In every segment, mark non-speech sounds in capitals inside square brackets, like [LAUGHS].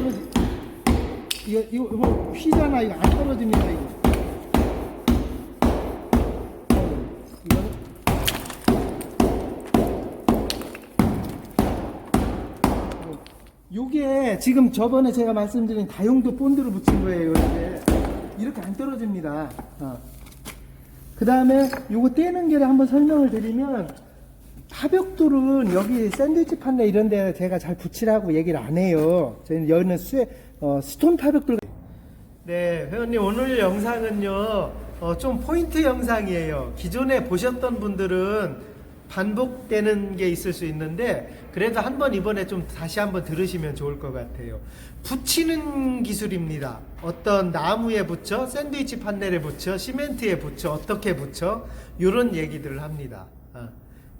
떨어지. 이거 이거 이거 휘잖아 이거 안 떨어집니다 이거. 어, 요게 지금 저번에 제가 말씀드린 다용도 본드로 붙인 거예요. 이게 이렇게 안 떨어집니다. 그 다음에 요거 떼는 게를 한번 설명을 드리면 파벽돌은 여기 샌드위치 판넬 이런 데 제가 잘 붙이라고 얘기를 안 해요. 저희는 여기는 수, 어, 스톤 파벽돌. 네, 회원님 오늘 영상은요, 어, 좀 포인트 영상이에요. 기존에 보셨던 분들은 반복되는 게 있을 수 있는데, 그래도 한번 이번에 좀 다시 한번 들으시면 좋을 것 같아요. 붙이는 기술입니다. 어떤 나무에 붙여, 샌드위치 판넬에 붙여, 시멘트에 붙여, 어떻게 붙여, 이런 얘기들을 합니다. 어.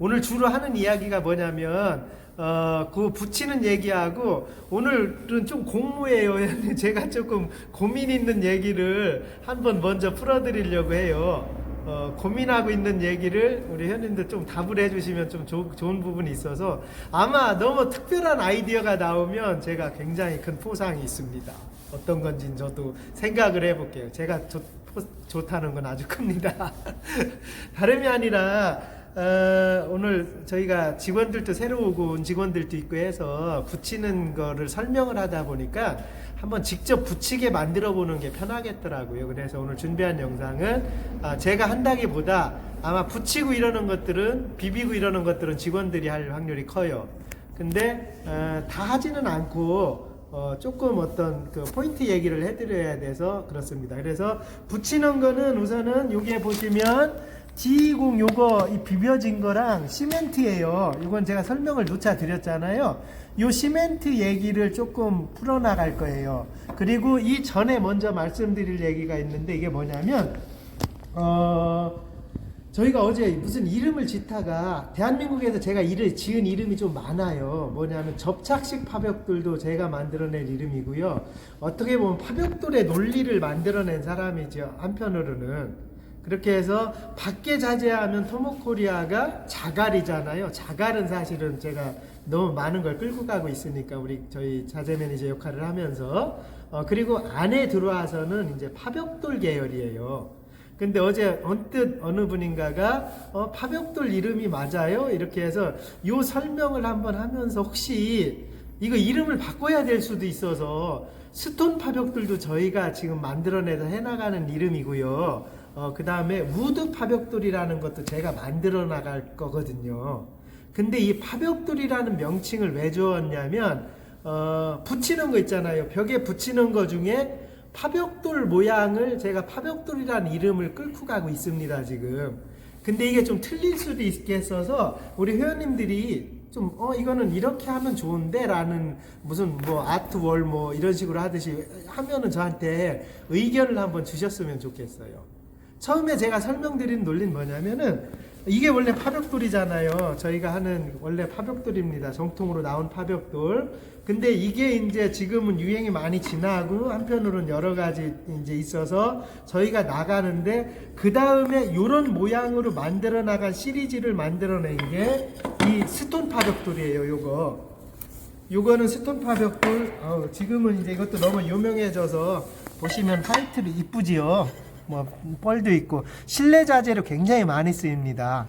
오늘 주로 하는 이야기가 뭐냐면 어, 그 붙이는 얘기하고 오늘은 좀 공무예요. [LAUGHS] 제가 조금 고민 있는 얘기를 한번 먼저 풀어드리려고 해요. 어, 고민하고 있는 얘기를 우리 현님들 좀 답을 해주시면 좀 조- 좋은 부분이 있어서 아마 너무 특별한 아이디어가 나오면 제가 굉장히 큰 포상이 있습니다. 어떤 건지 저도 생각을 해볼게요. 제가 좋, 포- 좋다는 건 아주 큽니다. [LAUGHS] 다름이 아니라 어, 오늘 저희가 직원들도 새로 오고 온 직원들도 있고 해서 붙이는 거를 설명을 하다 보니까 한번 직접 붙이게 만들어 보는 게 편하겠더라고요. 그래서 오늘 준비한 영상은 아, 제가 한다기보다 아마 붙이고 이러는 것들은 비비고 이러는 것들은 직원들이 할 확률이 커요. 근데 어, 다 하지는 않고 어, 조금 어떤 그 포인트 얘기를 해드려야 돼서 그렇습니다. 그래서 붙이는 거는 우선은 여기에 보시면 G20 요거 이 비벼진 거랑 시멘트예요. 이건 제가 설명을 누차 드렸잖아요. 요 시멘트 얘기를 조금 풀어나갈 거예요. 그리고 이 전에 먼저 말씀드릴 얘기가 있는데 이게 뭐냐면 어 저희가 어제 무슨 이름을 짓다가 대한민국에서 제가 이를 지은 이름이 좀 많아요. 뭐냐면 접착식 파벽돌도 제가 만들어낸 이름이고요. 어떻게 보면 파벽돌의 논리를 만들어낸 사람이죠. 한편으로는. 그렇게 해서 밖에 자제하면 토모코리아가 자갈이잖아요. 자갈은 사실은 제가 너무 많은 걸 끌고 가고 있으니까 우리 저희 자재 매니저 역할을 하면서 어, 그리고 안에 들어와서는 이제 파벽돌 계열이에요. 근데 어제 언뜻 어느 분인가가 어, 파벽돌 이름이 맞아요? 이렇게 해서 요 설명을 한번 하면서 혹시 이거 이름을 바꿔야 될 수도 있어서 스톤 파벽돌도 저희가 지금 만들어내서 해나가는 이름이고요. 어, 그 다음에 우드 파벽돌이라는 것도 제가 만들어 나갈 거거든요. 근데 이 파벽돌이라는 명칭을 왜 주었냐면, 어, 붙이는 거 있잖아요. 벽에 붙이는 거 중에 파벽돌 모양을 제가 파벽돌이라는 이름을 끌고 가고 있습니다, 지금. 근데 이게 좀 틀릴 수도 있겠어서 우리 회원님들이 좀, 어, 이거는 이렇게 하면 좋은데? 라는 무슨 뭐 아트월 뭐 이런 식으로 하듯이 하면은 저한테 의견을 한번 주셨으면 좋겠어요. 처음에 제가 설명드린 논리는 뭐냐면은 이게 원래 파벽돌이잖아요. 저희가 하는 원래 파벽돌입니다. 정통으로 나온 파벽돌. 근데 이게 이제 지금은 유행이 많이 지나고 한편으로는 여러 가지 이제 있어서 저희가 나가는데 그 다음에 이런 모양으로 만들어 나간 시리즈를 만들어낸 게 이 스톤 파벽돌이에요. 요거. 요거는 스톤 파벽돌. 어우, 지금은 이제 이것도 너무 유명해져서 보시면 화이트로 이쁘지요. 뭐 뻘도 있고 실내 자재로 굉장히 많이 쓰입니다.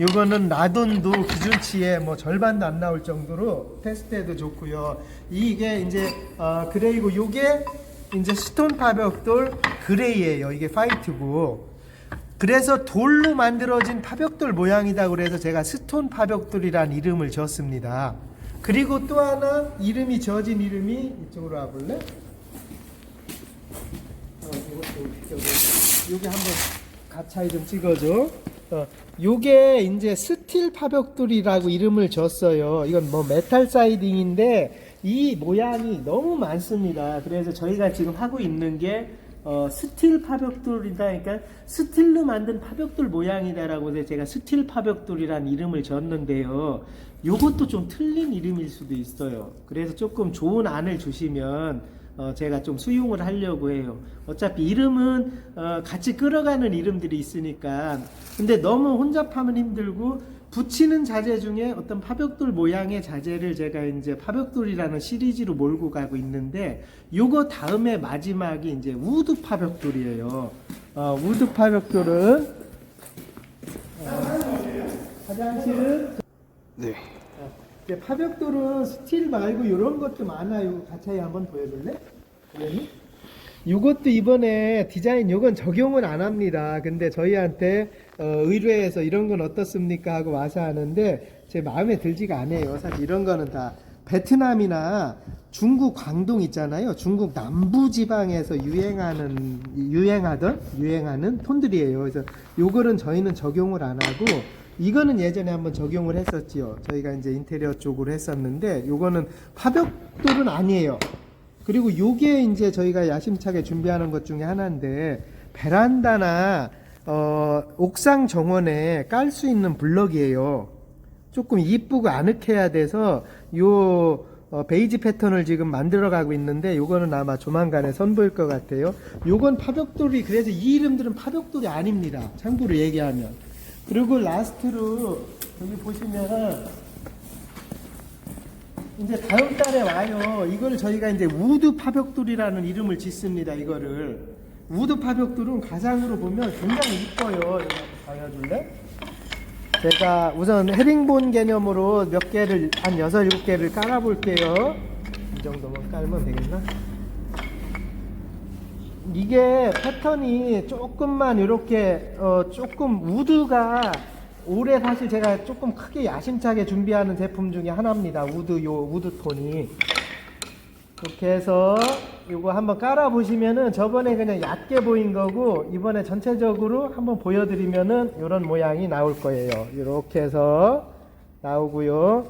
요거는 라돈도 기준치에 뭐 절반도 안 나올 정도로 테스트해도 좋고요. 이게 이제 어, 그레이고 요게 이제 스톤 파벽돌 그레이예요. 이게 화이트고 그래서 돌로 만들어진 파벽돌 모양이다 그래서 제가 스톤 파벽돌이란 이름을 지었습니다. 그리고 또 하나 이름이 지어진 이름이 이쪽으로 와볼래? 여기 한번 가차이 좀 찍어줘. 어, 요게 이제 스틸 파벽돌이라고 이름을 줬어요. 이건 뭐 메탈 사이딩인데 이 모양이 너무 많습니다. 그래서 저희가 지금 하고 있는 게 어, 스틸 파벽돌이다. 그러니까 스틸로 만든 파벽돌 모양이다라고 해서 제가 스틸 파벽돌이라는 이름을 줬는데요. 요것도 좀 틀린 이름일 수도 있어요. 그래서 조금 좋은 안을 주시면 어, 제가 좀 수용을 하려고 해요. 어차피 이름은 어, 같이 끌어가는 이름들이 있으니까. 근데 너무 혼잡하면 힘들고 붙이는 자재 중에 어떤 파벽돌 모양의 자재를 제가 이제 파벽돌이라는 시리즈로 몰고 가고 있는데 요거 다음에 마지막이 이제 우드 파벽돌이에요. 어, 우드 파벽돌은 어, 화장실은 네. 이제 파벽돌은 스틸 말고 이런 것도 많아요. 가차이 한번 보여줄래? 그러니? 이것도 이번에 디자인 요건 적용은 안 합니다. 근데 저희한테 어, 의뢰해서 이런 건 어떻습니까 하고 와서 하는데 제 마음에 들지가 않아요. 사실 이런 거는 다 베트남이나 중국 광동 있잖아요. 중국 남부 지방에서 유행하는 유행하던 유행하는 톤들이에요. 그래서 요거는 저희는 적용을 안 하고 이거는 예전에 한번 적용을 했었지요. 저희가 이제 인테리어 쪽으로 했었는데 요거는 파벽돌은 아니에요. 그리고 요게 이제 저희가 야심차게 준비하는 것 중에 하나인데 베란다나 어, 옥상 정원에 깔 수 있는 블럭이에요. 조금 이쁘고 아늑해야 돼서 요 어, 베이지 패턴을 지금 만들어 가고 있는데 요거는 아마 조만간에 선보일 것 같아요. 요건 파벽돌이 그래서 이 이름들은 파벽돌이 아닙니다. 참고로 얘기하면. 그리고 라스트로 여기 보시면은 이제 다음 달에 와요. 이걸 저희가 이제 우드 파벽돌이라는 이름을 짓습니다. 이거를 우드 파벽돌은 가상으로 보면 굉장히 이뻐요. 보여줄래? 제가 우선 헤링본 개념으로 몇 개를 한 여섯 일곱 개를 깔아볼게요. 이 정도만 깔면 되겠나? 이게 패턴이 조금만 이렇게 어 조금 우드가 올해 사실 제가 조금 크게 야심차게 준비하는 제품 중에 하나입니다. 우드 요 우드 톤이 이렇게 해서 이거 한번 깔아 보시면은 저번에 그냥 얕게 보인 거고 이번에 전체적으로 한번 보여드리면은 이런 모양이 나올 거예요. 이렇게 해서 나오고요.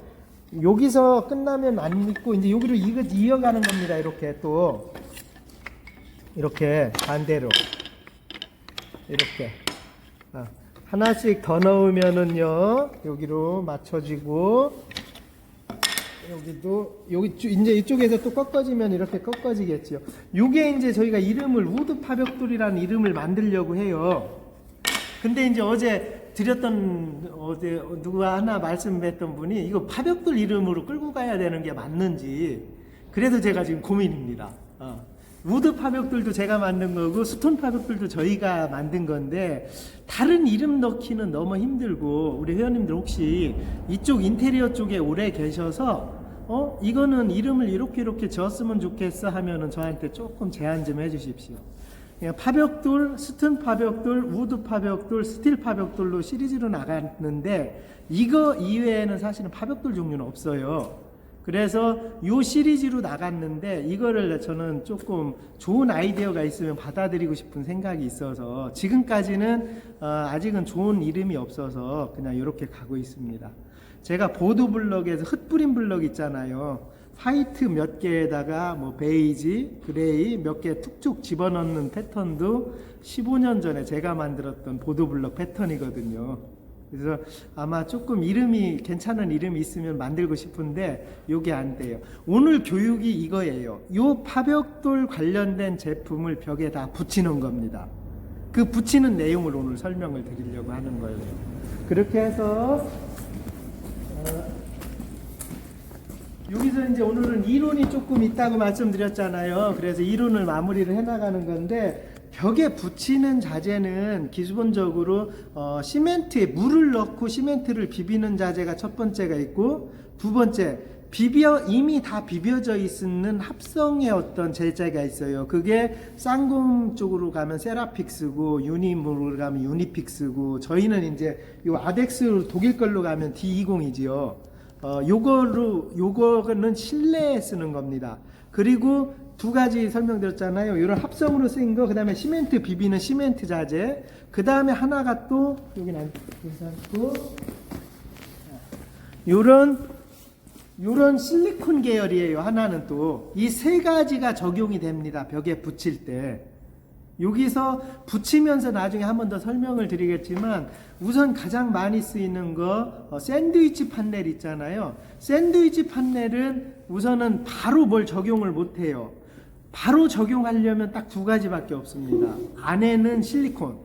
여기서 끝나면 안 있고 이제 여기로 이어가는 겁니다. 이렇게 또 이렇게 반대로 이렇게 아, 하나씩 더 넣으면은요 여기로 맞춰지고 여기도 여기 쭉- 이제 이쪽에서 또 꺾어지면 이렇게 꺾어지겠죠. 요게 이제 저희가 이름을 우드 파벽돌이라는 이름을 만들려고 해요. 근데 이제 어제 드렸던 어제 누가 하나 말씀했던 분이 이거 파벽돌 이름으로 끌고 가야 되는 게 맞는지 그래서 제가 지금 고민입니다. 어. 우드 파벽돌도 제가 만든 거고 스톤 파벽돌도 저희가 만든 건데 다른 이름 넣기는 너무 힘들고 우리 회원님들 혹시 이쪽 인테리어 쪽에 오래 계셔서 어 이거는 이름을 이렇게 이렇게 지었으면 좋겠어 하면은 저한테 조금 제안 좀 해주십시오. 그냥 파벽돌, 스톤 파벽돌, 우드 파벽돌, 스틸 파벽돌로 시리즈로 나갔는데 이거 이외에는 사실은 파벽돌 종류는 없어요. 그래서 요 시리즈로 나갔는데 이거를 저는 조금 좋은 아이디어가 있으면 받아들이고 싶은 생각이 있어서 지금까지는 어, 아직은 좋은 이름이 없어서 그냥 이렇게 가고 있습니다. 제가 보드 블럭에서 흩뿌린 블럭 있잖아요. 화이트 몇 개에다가 뭐 베이지, 그레이 몇 개 툭툭 집어넣는 패턴도 15년 전에 제가 만들었던 보드 블럭 패턴이거든요. 그래서 아마 조금 이름이 괜찮은 이름이 있으면 만들고 싶은데 요게 안 돼요. 오늘 교육이 이거예요. 요 파벽돌 관련된 제품을 벽에 다 붙이는 겁니다. 그 붙이는 내용을 오늘 설명을 드리려고 하는 거예요. 그렇게 해서 어, 여기서 이제 오늘은 이론이 조금 있다고 말씀드렸잖아요. 그래서 이론을 마무리를 해나가는 건데 벽에 붙이는 자재는 기본적으로 어, 시멘트에 물을 넣고 시멘트를 비비는 자재가 첫 번째가 있고 두 번째 비벼 이미 다 비벼져 있는 합성의 어떤 제재가 있어요. 그게 쌍금 쪽으로 가면 세라픽스고 유니으로 가면 유니픽스고 저희는 이제 요 아덱스 독일 걸로 가면 D20이지요. 어, 요거로 요거는 실내에 쓰는 겁니다. 그리고 두 가지 설명드렸잖아요. 이런 합성으로 쓰인 거, 그 다음에 시멘트 비비는 시멘트 자재, 그 다음에 하나가 또 여기는 안 괜찮고 요런 요런 실리콘 계열이에요. 하나는 또 이 세 가지가 적용이 됩니다. 벽에 붙일 때. 여기서 붙이면서 나중에 한 번 더 설명을 드리겠지만 우선 가장 많이 쓰이는 거 어, 샌드위치 판넬 있잖아요. 샌드위치 판넬은 우선은 바로 뭘 적용을 못 해요. 바로 적용하려면 딱 두 가지밖에 없습니다. 안에는 실리콘,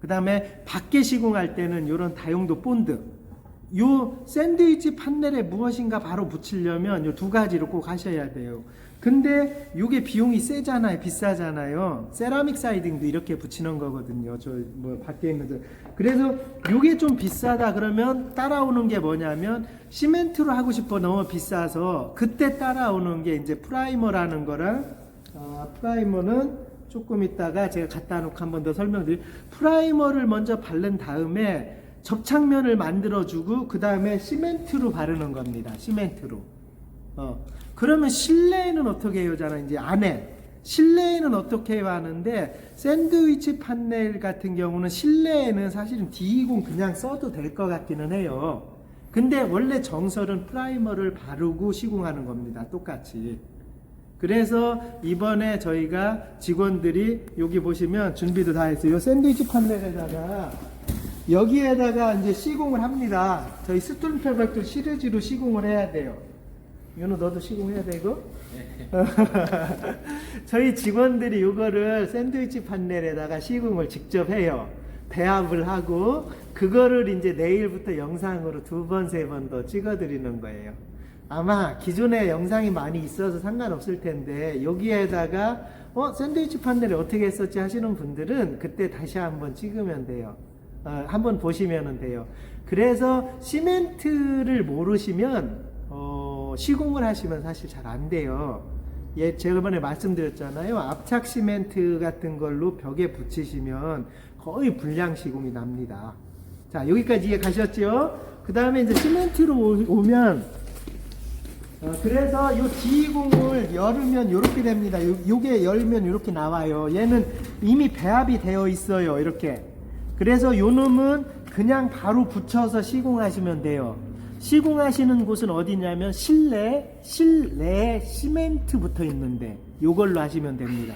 그 다음에 밖에 시공할 때는 이런 다용도 본드, 요 샌드위치 판넬에 무엇인가 바로 붙이려면 요 두 가지로 꼭 하셔야 돼요. 근데 요게 비용이 세잖아요. 비싸잖아요. 세라믹 사이딩도 이렇게 붙이는 거거든요. 저 뭐 밖에 있는 저. 그래서 요게 좀 비싸다 그러면 따라오는 게 뭐냐면 시멘트로 하고 싶어 너무 비싸서 그때 따라오는 게 이제 프라이머라는 거랑 아, 프라이머는 조금 있다가 제가 갖다 놓고 한 번 더 설명드릴 프라이머를 먼저 바른 다음에 접착면을 만들어주고 그 다음에 시멘트로 바르는 겁니다. 시멘트로. 어. 그러면 실내에는 어떻게 해요? 잖아 이제 안에. 실내에는 어떻게 해요? 하는데 샌드위치 판넬 같은 경우는 실내에는 사실은 D20 그냥 써도 될 것 같기는 해요. 근데 원래 정설은 프라이머를 바르고 시공하는 겁니다. 똑같이. 그래서 이번에 저희가 직원들이 여기 보시면 준비도 다 했어요. 이 샌드위치 판넬에다가 여기에다가 이제 시공을 합니다. 저희 스톤 패백도 시리즈로 시공을 해야 돼요. 윤우 너도 시공해야 돼 이거? [LAUGHS] 저희 직원들이 이거를 샌드위치 판넬에다가 시공을 직접 해요. 배합을 하고 그거를 이제 내일부터 영상으로 두 번 세 번 더 찍어드리는 거예요. 아마 기존에 영상이 많이 있어서 상관없을 텐데 여기에다가 어 샌드위치 판넬을 어떻게 했었지 하시는 분들은 그때 다시 한번 찍으면 돼요. 어, 한번 보시면 돼요. 그래서 시멘트를 모르시면 어, 시공을 하시면 사실 잘 안 돼요. 예, 제가 이번에 말씀드렸잖아요. 압착 시멘트 같은 걸로 벽에 붙이시면 거의 불량 시공이 납니다. 자, 여기까지 이해 가셨죠? 그 다음에 이제 시멘트로 오- 오면 어, 그래서 이 D20을 열으면 이렇게 됩니다. 요, 요게 열면 이렇게 나와요. 얘는 이미 배합이 되어 있어요. 이렇게. 그래서 요 놈은 그냥 바로 붙여서 시공하시면 돼요. 시공하시는 곳은 어디냐면 실내, 실내에 시멘트 붙어 있는데 요걸로 하시면 됩니다.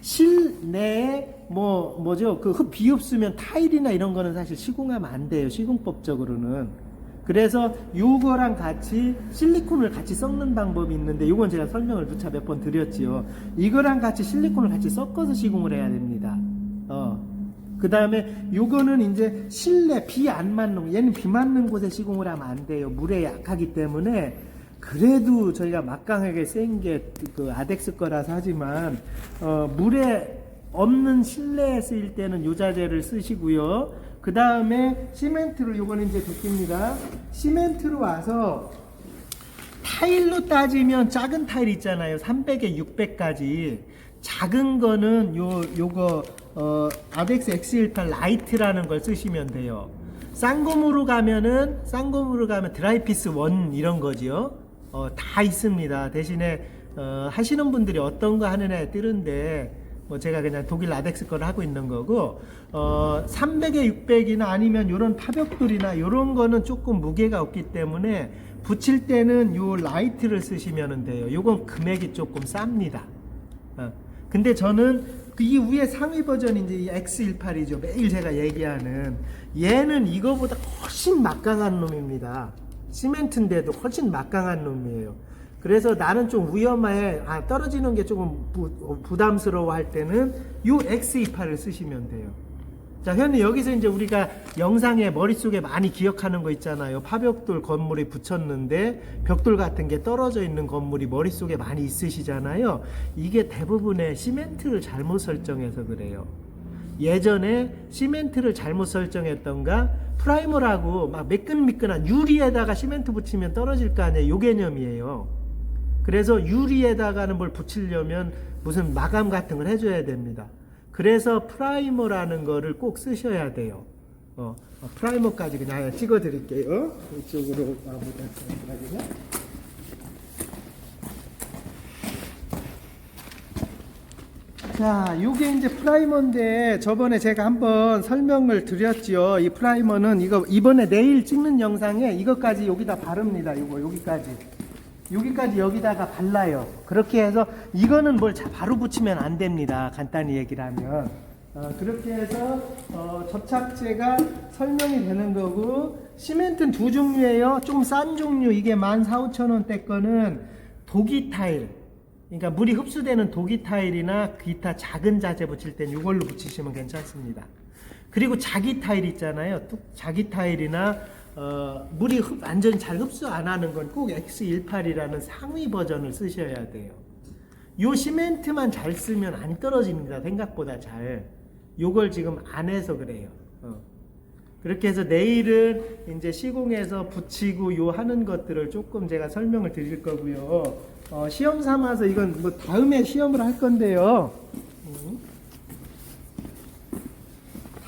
실내에 뭐 뭐죠? 그 흡 비흡수면 타일이나 이런 거는 사실 시공하면 안 돼요. 시공법적으로는. 그래서 요거랑 같이 실리콘을 같이 섞는 방법이 있는데 요건 제가 설명을 누차 몇 번 드렸지요. 이거랑 같이 실리콘을 같이 섞어서 시공을 해야 됩니다. 어. 그 다음에 요거는 이제 실내 비 안 맞는 얘는 비 맞는 곳에 시공을 하면 안 돼요. 물에 약하기 때문에 그래도 저희가 막강하게 센 게 그 아덱스 거라서 하지만 어, 물에 없는 실내에 쓰일 때는 요 자재를 쓰시고요. 그 다음에 시멘트로 요거는 이제 도끼입니다. 시멘트로 와서 타일로 따지면 작은 타일 있잖아요. 300에 600까지. 작은 거는 요 요거 어 아덱스 X18 라이트라는 걸 쓰시면 돼요. 쌍검으로 가면은 쌍검으로 가면 드라이피스 1 이런 거지요. 어, 다 있습니다. 대신에 어, 하시는 분들이 어떤 거 하느냐에 뜨는데 뭐 제가 그냥 독일 아덱스 거를 하고 있는 거고 어 300에 600이나 아니면 이런 파벽돌이나 이런 거는 조금 무게가 없기 때문에 붙일 때는 요 라이트를 쓰시면 돼요. 요건 금액이 조금 쌉니다. 어. 근데 저는 그이 위에 상위 버전이 이제 이 X18이죠. 매일 제가 얘기하는 얘는 이거보다 훨씬 막강한 놈입니다. 시멘트인데도 훨씬 막강한 놈이에요. 그래서 나는 좀 위험해, 아, 떨어지는 게 조금 부, 담스러워할 때는 요 X28을 쓰시면 돼요. 자, 현재 여기서 이제 우리가 영상에 머릿속에 많이 기억하는 거 있잖아요. 파벽돌 건물에 붙였는데 벽돌 같은 게 떨어져 있는 건물이 머릿속에 많이 있으시잖아요. 이게 대부분의 시멘트를 잘못 설정해서 그래요. 예전에 시멘트를 잘못 설정했던가 프라이머라고 막 매끈미끈한 유리에다가 시멘트 붙이면 떨어질 거 아니에요. 요 개념이에요. 그래서 유리에다가는 뭘 붙이려면 무슨 마감 같은 걸 해줘야 됩니다. 그래서 프라이머라는 거를 꼭 쓰셔야 돼요. 어, 어, 프라이머까지 그냥 찍어 드릴게요. 이쪽으로 와보자. 자, 요게 이제 프라이머인데 저번에 제가 한번 설명을 드렸지요. 이 프라이머는 이거 이번에 내일 찍는 영상에 이것까지 여기다 바릅니다. 요거 여기까지. 여기까지 여기다가 발라요. 그렇게 해서 이거는 뭘 자- 바로 붙이면 안 됩니다. 간단히 얘기를 하면. 어, 그렇게 해서 어, 접착제가 설명이 되는 거고 시멘트는 두 종류예요. 좀싼 종류 이게 14,500원대 거는 독이 타일. 그러니까 물이 흡수되는 독이 타일이나 기타 작은 자재 붙일 땐 이걸로 붙이시면 괜찮습니다. 그리고 자기 타일 있잖아요. 뚝- 자기 타일이나 어, 물이 흡- 완전히 잘 흡수 안 하는 건 꼭 X18이라는 상위 버전을 쓰셔야 돼요. 요 시멘트만 잘 쓰면 안 떨어집니다. 생각보다 잘. 요걸 지금 안 해서 그래요. 어. 그렇게 해서 내일은 이제 시공해서 붙이고 요 하는 것들을 조금 제가 설명을 드릴 거고요. 어, 시험 삼아서 이건 뭐 다음에 시험을 할 건데요. 음.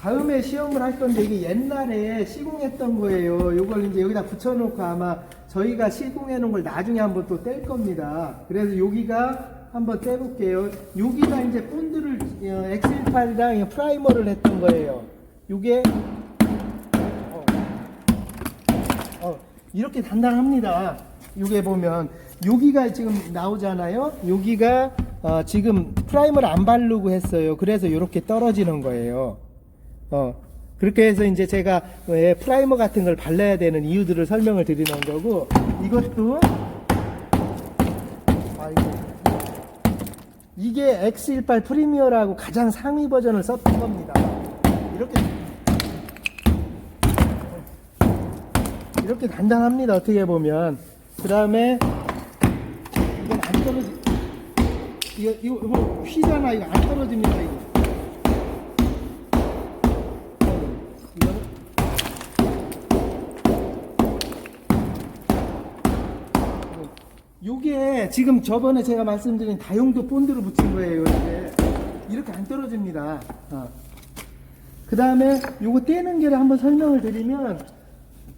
다음에 시험을 할 건데 이게 옛날에 시공했던 거예요. 요걸 이제 여기다 붙여놓고 아마 저희가 시공해 놓은 걸 나중에 한번 또 뗄 겁니다. 그래서 여기가 한번 떼볼게요. 여기가 이제 본드를 어, X18이랑 프라이머를 했던 거예요. 요게 어, 어, 이렇게 단단합니다. 요게 보면 여기가 지금 나오잖아요. 여기가 어, 지금 프라이머를 안 바르고 했어요. 그래서 이렇게 떨어지는 거예요. 어, 그렇게 해서 이제 제가 왜 프라이머 같은 걸 발라야 되는 이유들을 설명을 드리는 거고 이것도 아이고 이게 X18 프리미어라고 가장 상위 버전을 썼던 겁니다. 이렇게 이렇게 단단합니다. 어떻게 보면 그 다음에 이건 안 떨어지 이거 이거 뭐 휘잖아 이거 안 떨어집니다 이거. 요게 지금 저번에 제가 말씀드린 다용도 본드로 붙인 거예요. 이게 이렇게 안 떨어집니다. 그 다음에 요거 떼는 게를 한번 설명을 드리면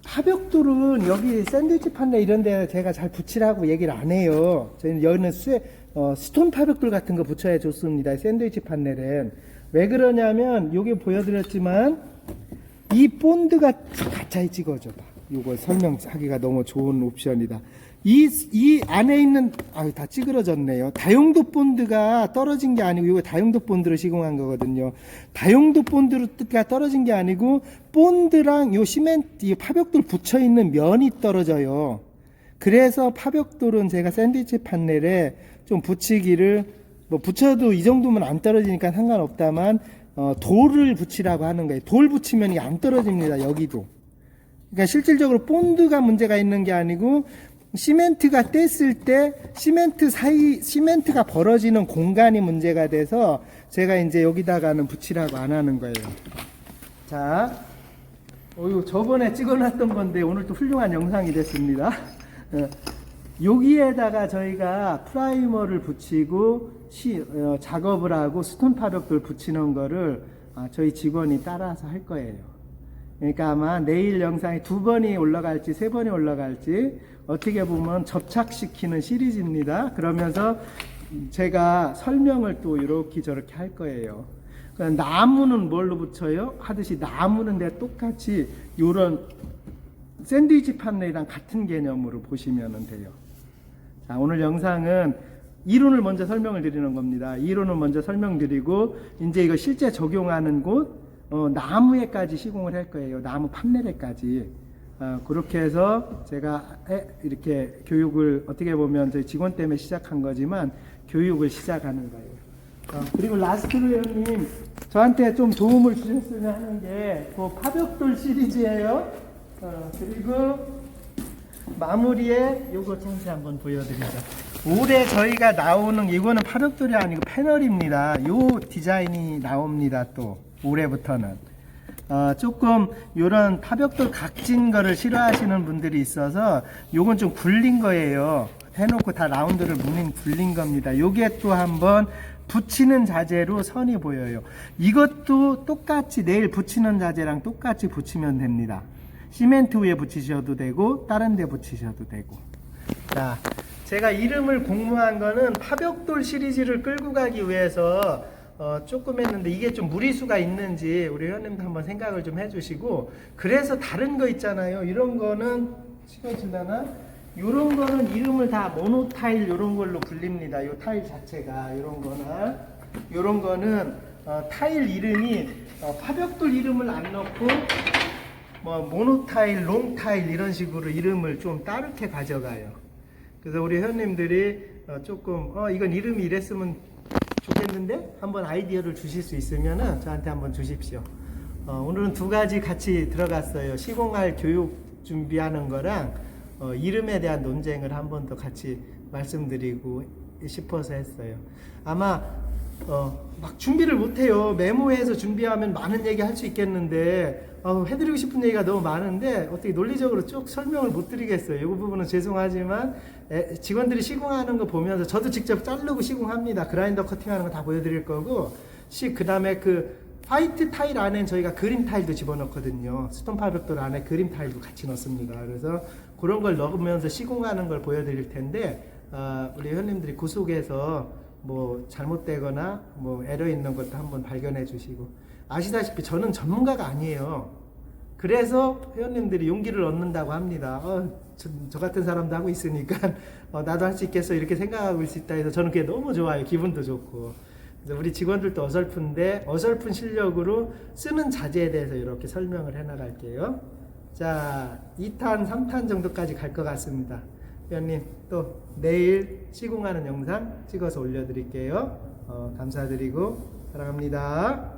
파벽돌은 여기 샌드위치 판넬 이런 데 제가 잘 붙이라고 얘기를 안 해요. 저희는 여기는 스, 어, 스톤 파벽돌 같은 거 붙여야 좋습니다. 샌드위치 판넬은. 왜 그러냐면 여기 보여드렸지만 이 본드가 가짜에 찍어줘봐. 요거 설명하기가 너무 좋은 옵션이다. 이, 이 안에 있는, 아유, 다 찌그러졌네요. 다용도 본드가 떨어진 게 아니고, 이거 다용도 본드로 시공한 거거든요. 다용도 본드가 떨어진 게 아니고, 본드랑 요 시멘트, 이 파벽돌 붙여 있는 면이 떨어져요. 그래서 파벽돌은 제가 샌드위치 판넬에 좀 붙이기를, 뭐 붙여도 이 정도면 안 떨어지니까 상관없다만, 어, 돌을 붙이라고 하는 거예요. 돌 붙이면 이게 안 떨어집니다, 여기도. 그러니까 실질적으로 본드가 문제가 있는 게 아니고 시멘트가 뗐을 때 시멘트 사이 시멘트가 벌어지는 공간이 문제가 돼서 제가 이제 여기다가는 붙이라고 안 하는 거예요. 자, 어유 저번에 찍어놨던 건데 오늘 또 훌륭한 영상이 됐습니다. 어, 여기에다가 저희가 프라이머를 붙이고 시, 어, 작업을 하고 스톤 파벽돌 붙이는 거를 아, 저희 직원이 따라서 할 거예요. 그러니까 아마 내일 영상이 두 번이 올라갈지 세 번이 올라갈지 어떻게 보면 접착시키는 시리즈입니다. 그러면서 제가 설명을 또 이렇게 저렇게 할 거예요. 그러니까 나무는 뭘로 붙여요? 하듯이 나무는 내 똑같이 이런 샌드위치 판넬이랑 같은 개념으로 보시면 돼요. 자, 오늘 영상은 이론을 먼저 설명을 드리는 겁니다. 이론을 먼저 설명드리고 이제 이거 실제 적용하는 곳 어, 나무에까지 시공을 할 거예요. 나무 판넬에까지. 어, 그렇게 해서 제가 해- 이렇게 교육을 어떻게 보면 저희 직원 때문에 시작한 거지만 교육을 시작하는 거예요. 어, 그리고 라스트로 형님 저한테 좀 도움을 주셨으면 하는 게 그 파벽돌 시리즈예요. 어, 그리고 마무리에 요거 찬스 한번 보여드리죠. 올해 저희가 나오는 이거는 파벽돌이 아니고 패널입니다. 요 디자인이 나옵니다. 또 올해부터는 어, 조금 요런 파벽돌 각진 거를 싫어하시는 분들이 있어서 요건 좀 굴린 거예요. 해놓고 다 라운드를 무닌 굴린 겁니다. 요게 또 한번 붙이는 자재로 선이 보여요. 이것도 똑같이 내일 붙이는 자재랑 똑같이 붙이면 됩니다. 시멘트 위에 붙이셔도 되고 다른 데 붙이셔도 되고 자 제가 이름을 공모한 거는 파벽돌 시리즈를 끌고 가기 위해서 어, 조금 했는데 이게 좀 무리수가 있는지 우리 회원님도 한번 생각을 좀 해주시고 그래서 다른 거 있잖아요. 이런 거는 찍어주려나? 이런 거는 이름을 다 모노타일 이런 걸로 불립니다. 이 타일 자체가 이런 거는. 이런 거는 어, 타일 이름이 어, 파벽돌 이름을 안 넣고 뭐 모노타일, 롱타일 이런 식으로 이름을 좀 따르게 가져가요. 그래서 우리 회원님들이 어, 조금 어 이건 이름이 이랬으면 좋겠는데 한번 아이디어를 주실 수 있으면은 저한테 한번 주십시오. 어, 오늘은 두 가지 같이 들어갔어요. 시공할 교육 준비하는 거랑 어, 이름에 대한 논쟁을 한번 더 같이 말씀드리고 싶어서 했어요. 아마 어, 막 준비를 못해요. 메모해서 준비하면 많은 얘기 할 수 있겠는데 어, 해드리고 싶은 얘기가 너무 많은데 어떻게 논리적으로 쭉 설명을 못 드리겠어요. 이 부분은 죄송하지만 에, 직원들이 시공하는 거 보면서 저도 직접 자르고 시공합니다. 그라인더 커팅하는 거 다 보여드릴 거고 시 그다음에 그 화이트 타일 안에 저희가 그림 타일도 집어넣거든요. 스톤 파벽돌 안에 그림 타일도 같이 넣습니다. 그래서 그런 걸 넣으면서 시공하는 걸 보여드릴 텐데 어, 우리 회원님들이 그 속에서 뭐 잘못되거나 뭐 에러 있는 것도 한번 발견해 주시고 아시다시피 저는 전문가가 아니에요. 그래서 회원님들이 용기를 얻는다고 합니다. 어, 저, 저 같은 사람도 하고 있으니까 [LAUGHS] 어, 나도 할 수 있겠어 이렇게 생각하고 있을 때 해서 저는 그게 너무 좋아요. 기분도 좋고. 우리 직원들도 어설픈데 어설픈 실력으로 쓰는 자재에 대해서 이렇게 설명을 해 나갈게요. 자, 2탄, 3탄 정도까지 갈 것 같습니다. 회원님 또 내일 시공하는 영상 찍어서 올려드릴게요. 어, 감사드리고 사랑합니다.